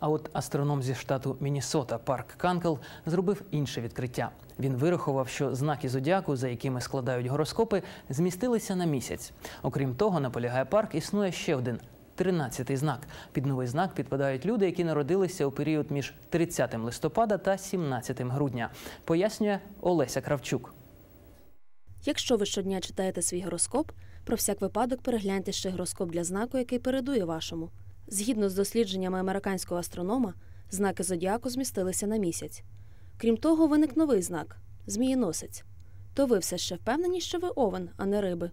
А от астроном зі штату Міннесота Парк Канкл зробив інше відкриття. Він вирахував, що знаки зодіаку, за якими складають гороскопи, змістилися на місяць. Окрім того, наполягає парк, існує ще один. Тринадцятий знак. Під новий знак підпадають люди, які народилися у період між 30 листопада та 17 грудня. Пояснює Олеся Кравчук. Якщо ви щодня читаєте свій гороскоп, про всяк випадок перегляньте ще гороскоп для знаку, який передує вашому. Згідно з дослідженнями американського астронома, знаки зодіаку змістилися на місяць. Крім того, виник новий знак змієносець. То ви все ще впевнені, що ви овен, а не риби.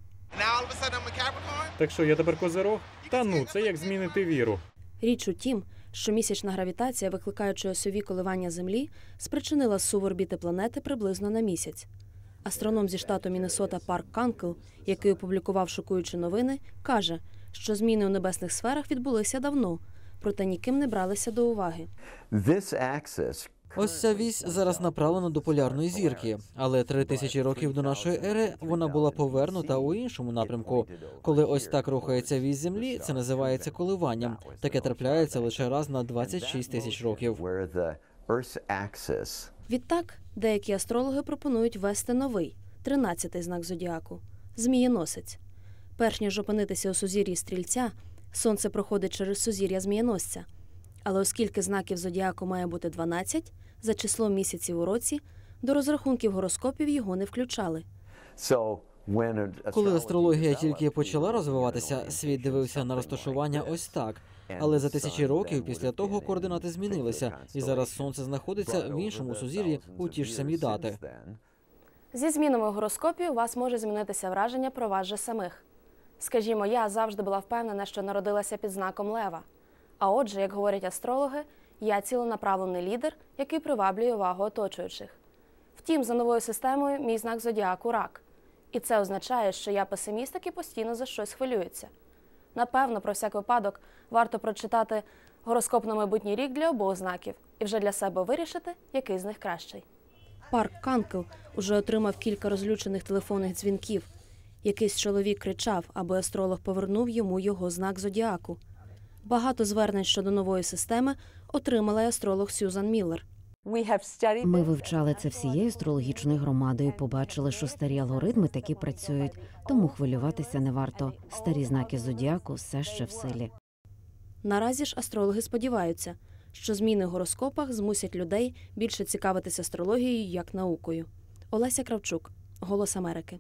Так що я тепер козирог? Та ну, це як змінити віру. Річ у тім, що місячна гравітація, викликаючи осьові коливання Землі, спричинила сув орбіти планети приблизно на місяць. Астроном зі штату Міннесота Парк Канкл, який опублікував шокуючі новини, каже, що зміни у небесних сферах відбулися давно, проте ніким не бралися до уваги. This axis Ось ця вісь зараз направлена до полярної зірки, але три тисячі років до нашої ери вона була повернута у іншому напрямку. Коли ось так рухається вісь землі, це називається коливанням. Таке трапляється лише раз на 26 тисяч років. Відтак, деякі астрологи пропонують ввести новий, тринадцятий знак зодіаку змієносець. Перш ніж опинитися у сузір'ї стрільця, сонце проходить через сузір'я змієносця. Але оскільки знаків зодіаку має бути 12, за числом місяців у році, до розрахунків гороскопів його не включали. so when Коли астрологія тільки почала розвиватися, світ дивився на розташування ось так. Але за тисячі років після того координати змінилися, і зараз сонце знаходиться в іншому сузір'ї у ті ж самі дати. Зі змінами в гороскопі у вас може змінитися враження про вас же самих. Скажімо, я завжди була впевнена, що народилася під знаком лева. А отже, як говорять астрологи, я ціленаправлений лідер, який приваблює увагу оточуючих. Втім, за новою системою мій знак зодіаку рак. І це означає, що я песиміст, який постійно за щось хвилюється. Напевно, про всяк випадок варто прочитати гороскоп на майбутній рік для обох знаків і вже для себе вирішити, який з них кращий. Парк Канкл уже отримав кілька розлючених телефонних дзвінків. Якийсь чоловік кричав, аби астролог повернув йому його знак зодіаку. Багато звернень щодо нової системи отримала й астролог Сюзан Міллер. Ми вивчали це всією астрологічною громадою. Побачили, що старі алгоритми такі працюють, тому хвилюватися не варто. Старі знаки зодіаку все ще в силі. Наразі ж астрологи сподіваються, що зміни в гороскопах змусять людей більше цікавитися астрологією як наукою. Олеся Кравчук, Голос Америки.